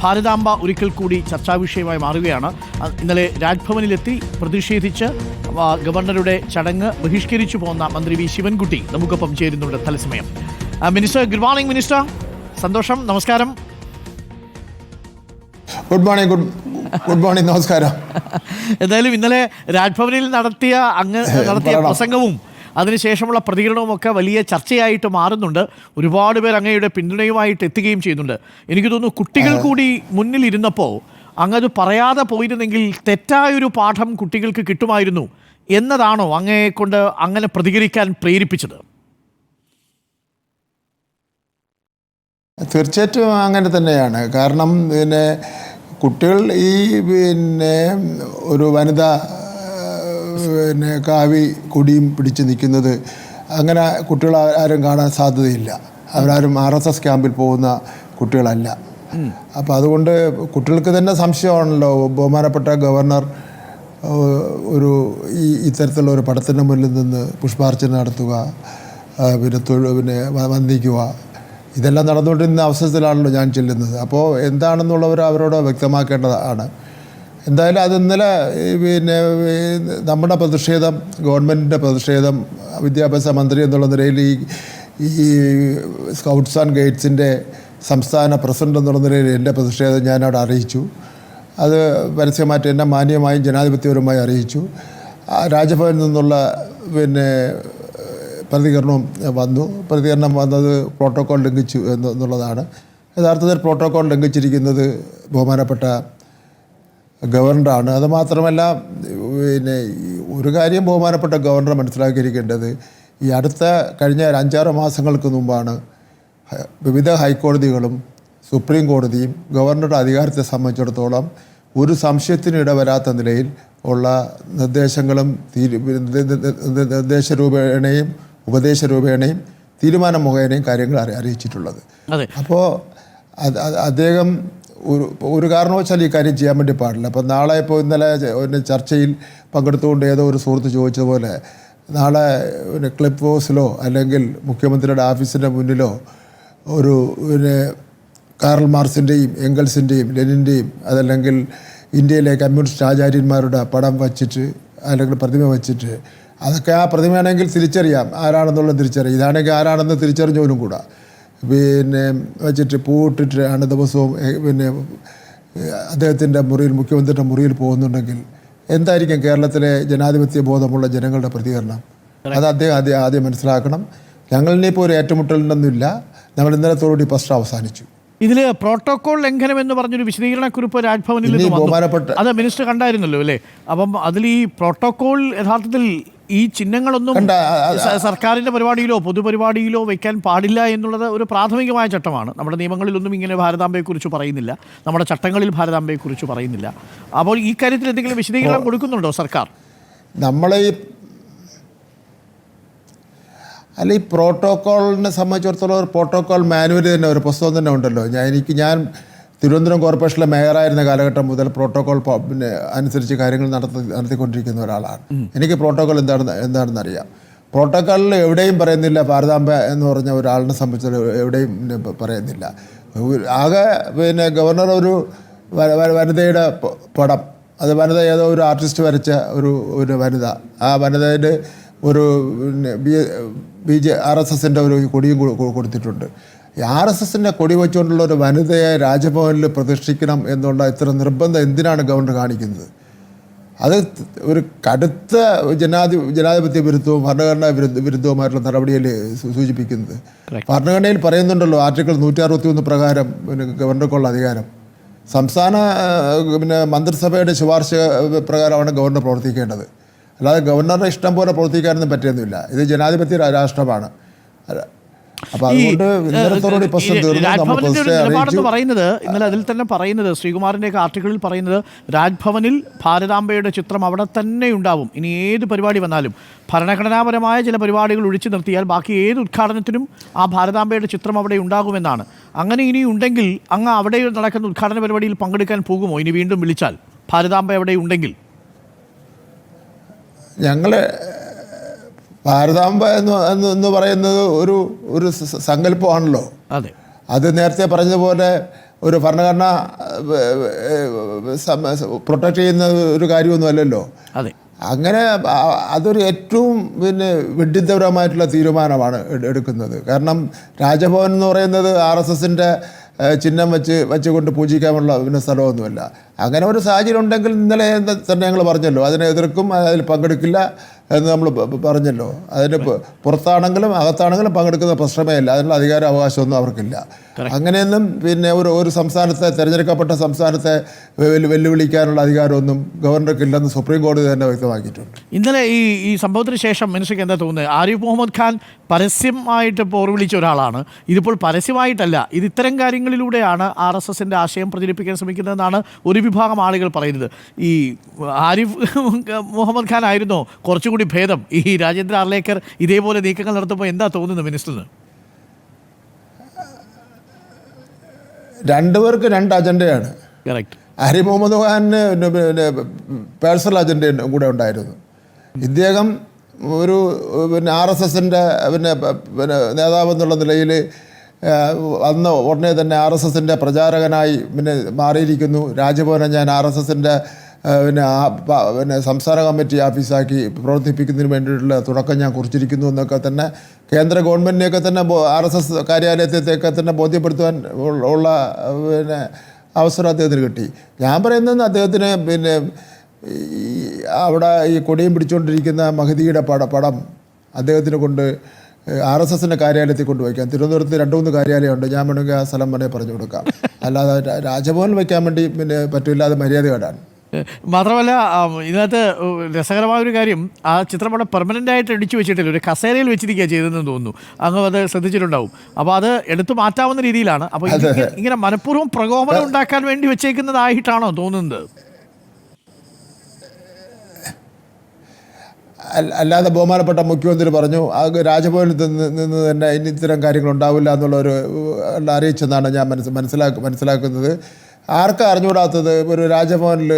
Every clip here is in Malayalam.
ഭാരതാംബ ഒരിക്കൽ കൂടി ചർച്ചാ വിഷയമായി മാറുകയാണ് ഇന്നലെ രാജ്ഭവനിലെത്തി പ്രതിഷേധിച്ച് ഗവർണറുടെ ചടങ്ങ് ബഹിഷ്കരിച്ചു പോന്ന മന്ത്രി വി ശിവൻകുട്ടി നമുക്കൊപ്പം ചേരുന്നുണ്ട് തലസമയം മിനിസ്റ്റർ ഗുഡ് മോർണിംഗ് മിനിസ്റ്റർ സന്തോഷം നമസ്കാരം. Good morning good good morning നമസ്കാരം. എന്തായാലും ഇന്നലെ രാജ്ഭവനിൽ നടത്തിയ അങ്ങ് നടത്തിയ. പ്രസംഗവും അതിനുശേഷമുള്ള പ്രതികരണവുമൊക്കെ വലിയ ചർച്ചയായിട്ട് മാറുന്നുണ്ട്. ഒരുപാട് പേർ അങ്ങയുടെ പിന്തുണയുമായിട്ട് എത്തുകയും ചെയ്യുന്നുണ്ട്. എനിക്ക് തോന്നുന്നു കുട്ടികൾ കൂടി മുന്നിൽ ഇരുന്നപ്പോൾ അങ്ങത് പറയാതെ പോയിരുന്നെങ്കിൽ തെറ്റായൊരു പാഠം കുട്ടികൾക്ക് കിട്ടുമായിരുന്നു എന്നതാണോ അങ്ങയെ കൊണ്ട് അങ്ങനെ പ്രതികരിക്കാൻ പ്രേരിപ്പിച്ചത്? തീർച്ചയായിട്ടും അങ്ങനെ തന്നെയാണ്. കാരണം പിന്നെ കുട്ടികൾ ഈ പിന്നെ ഒരു വനിത പിന്നെ കാവി കൊടിയും പിടിച്ച് നിൽക്കുന്നത് അങ്ങനെ കുട്ടികൾ ആരും കാണാൻ സാധ്യതയില്ല. അവരാരും ആർ എസ് എസ് ക്യാമ്പിൽ പോകുന്ന കുട്ടികളല്ല. അപ്പോൾ അതുകൊണ്ട് കുട്ടികൾക്ക് തന്നെ സംശയമാണല്ലോ. ബഹുമാനപ്പെട്ട ഗവർണർ ഒരു ഈ ഇത്തരത്തിലുള്ള ഒരു പടത്തിന്റെ മുന്നിൽ നിന്ന് പുഷ്പാർച്ചന നടത്തുക പിന്നെ തൊഴിൽ പിന്നെ വന്ദിക്കുക ഇതെല്ലാം നടന്നുകൊണ്ടിരുന്ന അവസരത്തിലാണല്ലോ ഞാൻ ചെല്ലുന്നത്. അപ്പോൾ എന്താണെന്നുള്ളവർ അവരോട് വ്യക്തമാക്കേണ്ടതാണ്. എന്തായാലും അത് ഇന്നലെ പിന്നെ നമ്മുടെ പ്രതിഷേധം ഗവൺമെന്റിന്റെ പ്രതിഷേധം വിദ്യാഭ്യാസ മന്ത്രി എന്നുള്ള നിലയിൽ ഈ ഈ സ്കൗട്ട്സ് ആൻഡ് ഗൈഡ്സിന്റെ സംസ്ഥാന പ്രസിഡന്റ് എന്നുള്ള നിലയിൽ എന്റെ പ്രതിഷേധം ഞാനവിടെ അറിയിച്ചു. അത് പരസ്യമായിട്ട് എന്നെ മാന്യമായും ജനാധിപത്യപരമായി അറിയിച്ചു. രാജ്ഭവനിൽ നിന്നുള്ള പിന്നെ പ്രതികരണവും വന്നു. പ്രതികരണം വന്നത് പ്രോട്ടോകോൾ ലംഘിച്ചു എന്നുള്ളതാണ്. യഥാർത്ഥത്തിൽ പ്രോട്ടോകോൾ ലംഘിച്ചിരിക്കുന്നത് ബഹുമാനപ്പെട്ട ഗവർണറാണ്. അതുമാത്രമല്ല പിന്നെ ഒരു കാര്യം ബഹുമാനപ്പെട്ട ഗവർണർ മനസ്സിലാക്കിയിരിക്കേണ്ടത് ഈ അടുത്ത കഴിഞ്ഞ ഒരു അഞ്ചാറ് മാസങ്ങൾക്ക് മുമ്പാണ് വിവിധ ഹൈക്കോടതികളും സുപ്രീം കോടതിയും ഗവർണറുടെ അധികാരത്തെ സംബന്ധിച്ചിടത്തോളം ഒരു സംശയത്തിന് ഇടവരാത്ത നിലയിൽ ഉള്ള നിർദ്ദേശങ്ങളും നിർദ്ദേശ രൂപേണയും ഉപദേശ രൂപേണയും തീരുമാനം മുഖേനയും കാര്യങ്ങൾ അറി അറിയിച്ചിട്ടുള്ളത്. അപ്പോൾ അദ്ദേഹം ഒരു ഒരു കാരണവശാലും ഈ കാര്യം ചെയ്യാൻ വേണ്ടി പാടില്ല. അപ്പോൾ നാളെ ഇപ്പോൾ ഇന്നലെ ഒരു ചർച്ചയിൽ പങ്കെടുത്തുകൊണ്ട് ഏതോ ഒരു സുഹൃത്ത് ചോദിച്ചതുപോലെ നാളെ പിന്നെ ക്ലിപ്പ് ഹൗസിലോ അല്ലെങ്കിൽ മുഖ്യമന്ത്രിയുടെ ഓഫീസിന്റെ മുന്നിലോ ഒരു പിന്നെ കാർൽ മാർസിന്റെയും എംഗൽസിന്റെയും ലെനിന്റെയും അതല്ലെങ്കിൽ ഇന്ത്യയിലെ കമ്മ്യൂണിസ്റ്റ് ആചാര്യന്മാരുടെ പടം വച്ചിട്ട് അല്ലെങ്കിൽ പ്രതിമ വച്ചിട്ട് അതൊക്കെ ആ പ്രതിമയാണെങ്കിൽ തിരിച്ചറിയാം ആരാണെന്നുള്ളത് തിരിച്ചറിയാം. ഇതാണെങ്കിൽ ആരാണെന്ന് തിരിച്ചറിഞ്ഞവരും കൂടാ. പിന്നെ വെച്ചിട്ട് പൂട്ടിട്ട് ആണ് ദിവസവും പിന്നെ അദ്ദേഹത്തിന്റെ മുറിയിൽ മുഖ്യമന്ത്രിയുടെ മുറിയിൽ പോകുന്നുണ്ടെങ്കിൽ എന്തായിരിക്കും കേരളത്തിലെ ജനാധിപത്യ ബോധമുള്ള ജനങ്ങളുടെ പ്രതികരണം? അത് അദ്ദേഹം ആദ്യം ആദ്യം മനസ്സിലാക്കണം. ഞങ്ങളിനിപ്പോൾ ഒരു ഏറ്റുമുട്ടലിനൊന്നുമില്ല. ഞങ്ങൾ ഇന്നലത്തോടുകൂടി ഫസ്റ്റ് അവസാനിച്ചു. ഇതിൽ പ്രോട്ടോകോൾ ലംഘനം എന്ന് പറഞ്ഞൊരു വിശദീകരണക്കുറിപ്പ് രാജ്ഭവനിൽ അത് മിനിസ്റ്റർ കണ്ടായിരുന്നല്ലോ അല്ലേ? അപ്പം അതിൽ ഈ പ്രോട്ടോകോൾ യഥാർത്ഥത്തിൽ ഈ ചിഹ്നങ്ങളൊന്നും സർക്കാരിന്റെ പരിപാടിയിലോ പൊതുപരിപാടിയിലോ വെക്കാൻ പാടില്ല എന്നുള്ളത് ഒരു പ്രാഥമികമായ ചട്ടമാണ്. നമ്മുടെ നിയമങ്ങളിലൊന്നും ഇങ്ങനെ ഭാരതാംബയെക്കുറിച്ച് പറയുന്നില്ല. നമ്മുടെ ചട്ടങ്ങളിൽ ഭാരതാംബയെക്കുറിച്ച് പറയുന്നില്ല. അപ്പോൾ ഈ കാര്യത്തിൽ എന്തെങ്കിലും വിശദീകരണം കൊടുക്കുന്നുണ്ടോ സർക്കാർ? നമ്മളെ ഈ അല്ല ഈ പ്രോട്ടോക്കോളിനെ സംബന്ധിച്ചിടത്തോളം ഒരു പ്രോട്ടോക്കോൾ മാനുവൽ തന്നെ ഒരു പുസ്തകം തന്നെ ഉണ്ടല്ലോ. ഞാൻ എനിക്ക് ഞാൻ തിരുവനന്തപുരം കോർപ്പറേഷനിലെ മേയറായിരുന്ന കാലഘട്ടം മുതൽ പ്രോട്ടോകോൾ പിന്നെ അനുസരിച്ച് കാര്യങ്ങൾ നടത്തി നടത്തിക്കൊണ്ടിരിക്കുന്ന ഒരാളാണ്. എനിക്ക് പ്രോട്ടോകോൾ എന്താണെന്ന് എന്താണെന്ന് അറിയാം. പ്രോട്ടോക്കോളിൽ എവിടെയും പറയുന്നില്ല ഭാരതാംബ എന്ന് പറഞ്ഞ ഒരാളിനെ സംബന്ധിച്ച് എവിടെയും പറയുന്നില്ല. ആകെ പിന്നെ ഗവർണർ ഒരു വനിതയുടെ പടം. അത് വനിത ഏതോ ഒരു ആർട്ടിസ്റ്റ് വരച്ച ഒരു ഒരു വനിത. ആ വനിതയുടെ ഒരു പിന്നെ B B J R S എസിന്റെ ഒരു കൊടിയും കൊടുത്തിട്ടുണ്ട്. ആർ എസ് എസിന്റെ കൊടി വെച്ചുകൊണ്ടുള്ള ഒരു വനിതയെ രാജ്ഭവനിൽ പ്രതിഷ്ഠിക്കണം എന്നുള്ള ഇത്ര നിർബന്ധം എന്തിനാണ് ഗവർണർ കാണിക്കുന്നത്? അത് ഒരു കടുത്ത ജനാധി ജനാധിപത്യ വിരുദ്ധവും ഭരണഘടനാ വിരുദ്ധ വിരുദ്ധവുമായിട്ടുള്ള നടപടിയിൽ സൂചിപ്പിക്കുന്നത്. ഭരണഘടനയിൽ പറയുന്നുണ്ടല്ലോ ആർട്ടിക്കിൾ നൂറ്റി അറുപത്തി ഒന്ന് പ്രകാരം പിന്നെ ഗവർണർക്കുള്ള അധികാരം. സംസ്ഥാന പിന്നെ മന്ത്രിസഭയുടെ ശുപാർശ പ്രകാരമാണ് ഗവർണർ പ്രവർത്തിക്കേണ്ടത്. അല്ലാതെ ഗവർണറുടെ ഇഷ്ടം പോലെ പ്രവർത്തിക്കാനൊന്നും പറ്റിയൊന്നുമില്ല. ഇത് ജനാധിപത്യ രാഷ്ട്രമാണ്. രാജ്ഭവനിന്റെ ഒരു നിലപാടെന്ന് പറയുന്നത് ഇന്നലെ അതിൽ തന്നെ പറയുന്നത് ശ്രീകുമാറിന്റെ ആർട്ടിക്കിളിൽ പറയുന്നത് രാജ്ഭവനിൽ ഭാരതാംബയുടെ ചിത്രം അവിടെ തന്നെ ഉണ്ടാവും. ഇനി ഏത് പരിപാടി വന്നാലും ഭരണഘടനാപരമായ ചില പരിപാടികൾ ഒഴിച്ചു നിർത്തിയാൽ ബാക്കി ഏത് ഉദ്ഘാടനത്തിനും ആ ഭാരതാംബയുടെ ചിത്രം അവിടെ ഉണ്ടാകുമെന്നാണ്. അങ്ങനെ ഇനി ഉണ്ടെങ്കിൽ അങ്ങ് അവിടെ നടക്കുന്ന ഉദ്ഘാടന പരിപാടിയിൽ പങ്കെടുക്കാൻ പോകുമോ? ഇനി വീണ്ടും വിളിച്ചാൽ ഭാരതാംബ അവിടെ ഉണ്ടെങ്കിൽ? ഞങ്ങൾ ഭാരതാംബ എന്ന് എന്ന് എന്ന് പറയുന്നത് ഒരു ഒരു സങ്കല്പമാണല്ലോ. അതെ. അത് നേരത്തെ പറഞ്ഞതുപോലെ ഒരു ഭരണഘടന പ്രൊട്ടക്ട് ചെയ്യുന്ന ഒരു കാര്യമൊന്നുമല്ലല്ലോ അതെ. അങ്ങനെ അതൊരു ഏറ്റവും പിന്നെ വിഡ്ഢിത്തപരമായിട്ടുള്ള തീരുമാനമാണ് എടുക്കുന്നത്. കാരണം രാജഭവൻ എന്ന് പറയുന്നത് ആർ എസ് എസിന്റെ ചിഹ്നം വെച്ച് വെച്ചുകൊണ്ട് പൂജിക്കാനുള്ള പിന്നെ സ്ഥലമൊന്നുമല്ല. അങ്ങനെ ഒരു സാഹചര്യം ഉണ്ടെങ്കിൽ ഇന്നലെ തന്നെ ഞങ്ങൾ പറഞ്ഞല്ലോ അതിനെ എതിർക്കും അതിൽ പങ്കെടുക്കില്ല എന്ന് നമ്മൾ പറഞ്ഞല്ലോ. അതിന് പുറത്താണെങ്കിലും അകത്താണെങ്കിലും പങ്കെടുക്കുന്ന പ്രശ്നമേ ഇല്ല അതിനുള്ള അധികാര അവകാശമൊന്നും അവർക്കില്ല. അങ്ങനെയൊന്നും പിന്നെ ഒരു ഒരു സംസ്ഥാനത്തെ തിരഞ്ഞെടുക്കപ്പെട്ട സംസ്ഥാനത്തെ വെല്ലു- വെല്ലുവിളിക്കാനുള്ള അധികാരമൊന്നും ഗവർണർക്ക് ഇല്ലെന്ന് സുപ്രീം കോടതി തന്നെ വ്യക്തമാക്കിയിട്ടുണ്ട്. ഇന്നലെ ഈ ഈ സംഭവത്തിന് ശേഷം മനുഷ്യക്ക് എന്താ തോന്നുന്നത്? ആരിഫ് മുഹമ്മദ് ഖാൻ പരസ്യമായിട്ട് പോർ വിളിച്ച ഒരാളാണ്. ഇതിപ്പോൾ പരസ്യമായിട്ടല്ല. ഇത് ഇത്തരം കാര്യങ്ങളിലൂടെയാണ് ആർ എസ് എസിന്റെ ആശയം പ്രചരിപ്പിക്കാൻ ശ്രമിക്കുന്നതെന്നാണ് ഒരു വിഭാഗം ആളുകൾ പറയുന്നത്. ഈ ആരിഫ് മുഹമ്മദ് ഖാൻ ആയിരുന്നോ? കുറച്ചുകൂടി ഭേദം. ഈ രാജേന്ദ്ര അർലേക്കർ ഇതേപോലെ നീക്കങ്ങൾ നടത്തുമ്പോൾ എന്താ തോന്നുന്നത് മിനിസ്റ്ററിന്? രണ്ടുപേർക്ക് രണ്ട് അജണ്ടയാണ്. കറക്റ്റ് ഹരി മുഹമ്മദ് ഖാനിന് പിന്നെ പേഴ്സണൽ അജണ്ട കൂടെ ഉണ്ടായിരുന്നു. ഇദ്ദേഹം ഒരു പിന്നെ ആർ എസ് എസിന്റെ പിന്നെ പിന്നെ നേതാവ് എന്നുള്ള നിലയിൽ അന്ന് ഉടനെ തന്നെ ആർ എസ് എസിന്റെ പ്രചാരകനായി പിന്നെ മാറിയിരിക്കുന്നു. രാജ്ഭവനെ ഞാൻ ആർ എസ് എസിന്റെ പിന്നെ ആ പിന്നെ സംസ്ഥാന കമ്മിറ്റി ഓഫീസാക്കി പ്രവർത്തിപ്പിക്കുന്നതിന് വേണ്ടിയിട്ടുള്ള തുടക്കം ഞാൻ കുറിച്ചിരിക്കുന്നു എന്നൊക്കെ തന്നെ കേന്ദ്ര ഗവൺമെന്റിനെയൊക്കെ തന്നെ ആർ എസ് എസ് കാര്യാലയത്തെയൊക്കെ തന്നെ ബോധ്യപ്പെടുത്തുവാൻ ഉള്ള- പിന്നെ അവസരം അദ്ദേഹത്തിന് കിട്ടി. ഞാൻ പറയുന്നത് അദ്ദേഹത്തിന് പിന്നെ ഈ അവിടെ ഈ കൊടിയും പിടിച്ചുകൊണ്ടിരിക്കുന്ന മഹതിയുടെ പട പടം അദ്ദേഹത്തിന് കൊണ്ട് ആർ എസ് എസിന്റെ കാര്യാലയത്തിൽ കൊണ്ടുവയ്ക്കാം തിരുവനന്തപുരത്ത് രണ്ട് മൂന്ന് കാര്യാലയമുണ്ട്. ഞാൻ വേണമെങ്കിൽ ആ സ്ഥലം വേണമെങ്കിൽ പറഞ്ഞു കൊടുക്കാം. അല്ലാതെ രാജഭവനിൽ വയ്ക്കാൻ വേണ്ടി പിന്നെ പറ്റില്ല അത് മര്യാദകേടാണ്. ഏഹ് മാത്രമല്ല ഇതിനകത്ത് രസകരമായ ഒരു കാര്യം ആ ചിത്രം അവിടെ പെർമനന്റ് ആയിട്ട് അടിച്ചു വെച്ചിട്ടില്ല. ഒരു കസേരയിൽ വെച്ചിരിക്കുക ചെയ്തതെന്ന് തോന്നുന്നു. അങ്ങ് അത് ശ്രദ്ധിച്ചിട്ടുണ്ടാവും. അപ്പോൾ അത് എടുത്തു മാറ്റാവുന്ന രീതിയിലാണ്. അപ്പോൾ ഇങ്ങനെ- മനഃപൂർവം പ്രകോപനം ഉണ്ടാക്കാൻ വേണ്ടി വെച്ചേക്കുന്നതായിട്ടാണോ തോന്നുന്നത്? അല്ല- അല്ലാതെ ബഹുമാനപ്പെട്ട മുഖ്യമന്ത്രി പറഞ്ഞു ആ രാജഭവനിൽ നിന്ന് നിന്ന് തന്നെ ഇനി ഇത്തരം കാര്യങ്ങൾ ഉണ്ടാവില്ല എന്നുള്ള ഒരു അറിയിച്ചെന്നാണ് ഞാൻ മനസ്സ് മനസ്സിലാക്ക മനസ്സിലാക്കുന്നത്. ആർക്കാ അറിഞ്ഞുകൂടാത്തത്? ഒരു രാജഭവനിൽ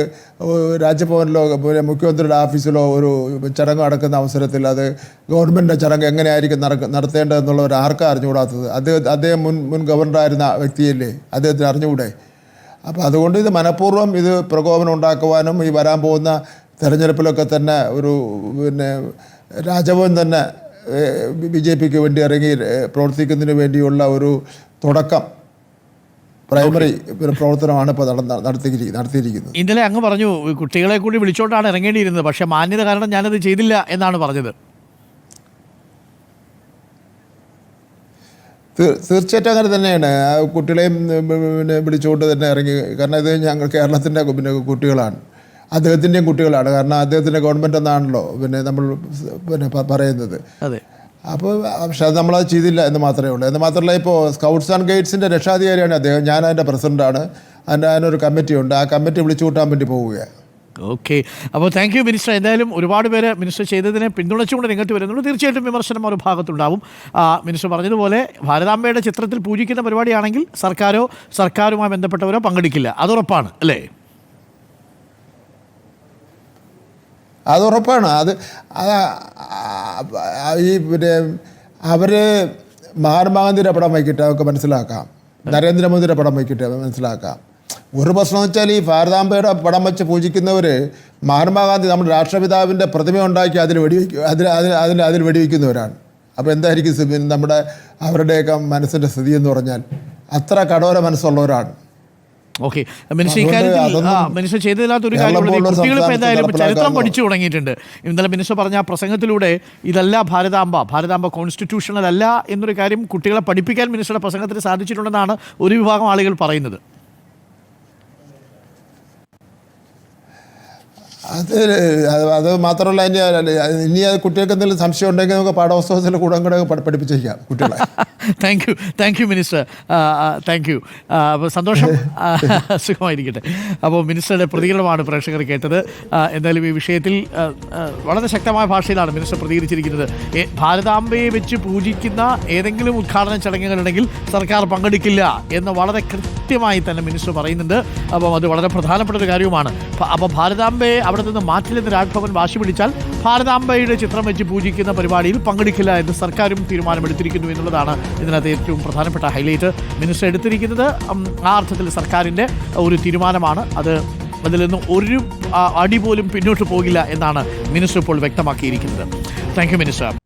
രാജ്ഭവനിലോ പിന്നെ മുഖ്യമന്ത്രിയുടെ ഓഫീസിലോ ഒരു ചടങ്ങ് നടക്കുന്ന അവസരത്തിൽ അത് ഗവൺമെന്റിന്റെ ചടങ്ങ് എങ്ങനെയായിരിക്കും നടക്ക നടത്തേണ്ടതെന്നുള്ള ഒരു ആർക്കും അറിഞ്ഞുകൂടാത്തത്? അദ്ദേഹം അദ്ദേഹം മുൻ മുൻ ഗവർണറായിരുന്ന വ്യക്തിയല്ലേ? അദ്ദേഹത്തിന് അറിഞ്ഞുകൂടെ? അപ്പോൾ അതുകൊണ്ട് ഇത് മനഃപൂർവം ഇത് പ്രകോപനം ഉണ്ടാക്കുവാനും ഈ വരാൻ പോകുന്ന തെരഞ്ഞെടുപ്പിലൊക്കെ തന്നെ ഒരു പിന്നെ രാജഭവൻ തന്നെ ബി ജെ പിക്ക് വേണ്ടി ഇറങ്ങി പ്രവർത്തിക്കുന്നതിന് വേണ്ടിയുള്ള ഒരു തുടക്കം പ്രൈമറി ഒരു പ്രവർത്തനമാണ് ഇപ്പോൾ നടത്തിയിരിക്കുന്നത്. ഇന്നലെ അങ്ങ് പറഞ്ഞു കുട്ടികളെ കൂടി വിളിച്ചോണ്ടാണ് ഇറങ്ങേണ്ടിയിരുന്നത് പക്ഷേ മാന്യത കാരണം ഞാനത് ചെയ്തില്ല എന്നാണ് പറഞ്ഞത്. തീർച്ചയായിട്ടും അങ്ങനെ തന്നെയാണ്. ആ കുട്ടികളെയും പിന്നെ വിളിച്ചുകൊണ്ട് തന്നെ ഇറങ്ങി കാരണം ഇത് ഞങ്ങൾ കേരളത്തിന്റെ പിന്നെ കുട്ടികളാണ്. അദ്ദേഹത്തിന്റെയും കുട്ടികളാണ്. കാരണം അദ്ദേഹത്തിന്റെ ഗവൺമെന്റ് എന്നാണല്ലോ പിന്നെ നമ്മൾ പിന്നെ പറയുന്നത്. അതെ. അപ്പോൾ പക്ഷെ അത് നമ്മളത് ചെയ്തില്ല എന്ന് മാത്രമേ ഉള്ളൂ. എന്ന് മാത്രമല്ല ഇപ്പോൾ സ്കൗട്ട്സ് ആൻഡ് ഗൈഡ്സിന്റെ രക്ഷാധികാരിയാണ് അദ്ദേഹം. ഞാൻ അതിന്റെ പ്രസിഡന്റാണ് അതിന്റെ അതിനൊരു കമ്മിറ്റി ഉണ്ട്. ആ കമ്മിറ്റി വിളിച്ചു കൂട്ടാൻ വേണ്ടി പോവുകയാണ് ഓക്കെ അപ്പോൾ താങ്ക് യു മിനിസ്റ്റർ എന്തായാലും ഒരുപാട് പേര് മിനിസ്റ്റർ ചെയ്തതിനെ പിന്തുണച്ചുകൊണ്ട് രംഗത്ത് വരുന്നുണ്ട്. തീർച്ചയായിട്ടും വിമർശനം ഒരു ഭാഗത്തുണ്ടാവും. മിനിസ്റ്റർ പറഞ്ഞതുപോലെ ഭാരതാംബയുടെ ചിത്രത്തിൽ പൂജിക്കുന്ന പരിപാടിയാണെങ്കിൽ സർക്കാരോ സർക്കാരുമായി ബന്ധപ്പെട്ടവരോ പങ്കെടുക്കില്ല. അതുറപ്പാണ് അല്ലേ? അത് ഉറപ്പാണ്. അത് ഈ പിന്നെ അവർ മഹാത്മാഗാന്ധിയുടെ പടം വയ്ക്കിട്ട് അവർക്ക് മനസ്സിലാക്കാം. നരേന്ദ്രമോദിയുടെ പടം വയ്ക്കിട്ട് മനസ്സിലാക്കാം. ഒരു പ്രശ്നം വെച്ചാൽ ഈ ഭാരതാംബയുടെ പടം വെച്ച് പൂജിക്കുന്നവർ മഹാത്മാഗാന്ധി നമ്മുടെ രാഷ്ട്രപിതാവിന്റെ പ്രതിമ ഉണ്ടാക്കി അതിൽ വെടിവെക്കും അതിൽ അതിൽ അതിൽ അതിൽ വെടിവെക്കുന്നവരാണ്. അപ്പോൾ എന്തായിരിക്കും നമ്മുടെ അവരുടെയൊക്കെ മനസ്സിന്റെ സ്ഥിതി എന്ന് പറഞ്ഞാൽ അത്ര കടോര മനസ്സുള്ളവരാണ്. ഓക്കെ. അതുകൊണ്ട് ഇക്കാര്യത്തിൽ ആ മനുഷ്യ ചെയ്തതിനകത്ത് ഒരു കാര്യമുള്ളത് കുട്ടികൾ ഇപ്പോൾ എന്തായാലും ചരിത്രം പഠിച്ചു തുടങ്ങിയിട്ടുണ്ട്. ഇന്നലെ മിനിസ്റ്റർ പറഞ്ഞ ആ പ്രസംഗത്തിലൂടെ ഇതല്ല ഭാരതാംബ. ഭാരതാംബ കോൺസ്റ്റിറ്റ്യൂഷണൽ അല്ല എന്നൊരു കാര്യം കുട്ടികളെ പഠിപ്പിക്കാൻ മിനിസ്റ്ററുടെ പ്രസംഗത്തിന് സാധിച്ചിട്ടുണ്ടെന്നാണ് ഒരു വിഭാഗം ആളുകൾ പറയുന്നത്. അത് അത് മാത്രമല്ല ഇനി ഇനി അത് കുട്ടികൾക്ക് എന്തെങ്കിലും സംശയം ഉണ്ടെങ്കിൽ നമുക്ക് പാഠപുസ്തകത്തിൽ കൂടെ കൂടെ പഠിപ്പിച്ചിരിക്കാം കുട്ടികളെ. Thank you thank you minister thank you അപ്പോൾ സന്തോഷം. സുഖമായിരിക്കട്ടെ. അപ്പോൾ മിനിസ്റ്ററുടെ പ്രതികരണമാണ് പ്രേക്ഷകർ കേട്ടത്. എന്തായാലും ഈ വിഷയത്തിൽ വളരെ ശക്തമായ ഭാഷയിലാണ് മിനിസ്റ്റർ പ്രതികരിച്ചിരിക്കുന്നത്. ഭാരതാംബയെ വെച്ച് പൂജിക്കുന്ന ഏതെങ്കിലും ഉദ്ഘാടന ചടങ്ങുകളുണ്ടെങ്കിൽ സർക്കാർ പങ്കെടുക്കില്ല എന്ന് വളരെ കൃത്യമായി തന്നെ മിനിസ്റ്റർ പറയുന്നുണ്ട്. അപ്പം അത് വളരെ പ്രധാനപ്പെട്ട ഒരു കാര്യവുമാണ് അപ്പോൾ ഭാരതാംബയെ അവിടെ നിന്ന് മാറ്റില്ലെന്ന് രാജ്ഭവൻ വാശി പിടിച്ചാൽ ഭാരതാംബയുടെ ചിത്രം വെച്ച് പൂജിക്കുന്ന പരിപാടിയിൽ പങ്കെടുക്കില്ല എന്ന് സർക്കാരും തീരുമാനമെടുത്തിരിക്കുന്നു എന്നുള്ളതാണ് ഇതിനകത്ത് ഏറ്റവും പ്രധാനപ്പെട്ട ഹൈലൈറ്റ്. മിനിസ്റ്റർ എടുത്തിരിക്കുന്നത് ആ അർത്ഥത്തിൽ സർക്കാരിന്റെ ഒരു തീരുമാനമാണ്. അത് അതിൽ നിന്ന് ഒരു അടി പോലും പിന്നോട്ട് പോകില്ല എന്നാണ് മിനിസ്റ്റർ ഇപ്പോൾ വ്യക്തമാക്കിയിരിക്കുന്നത്. Thank you minister.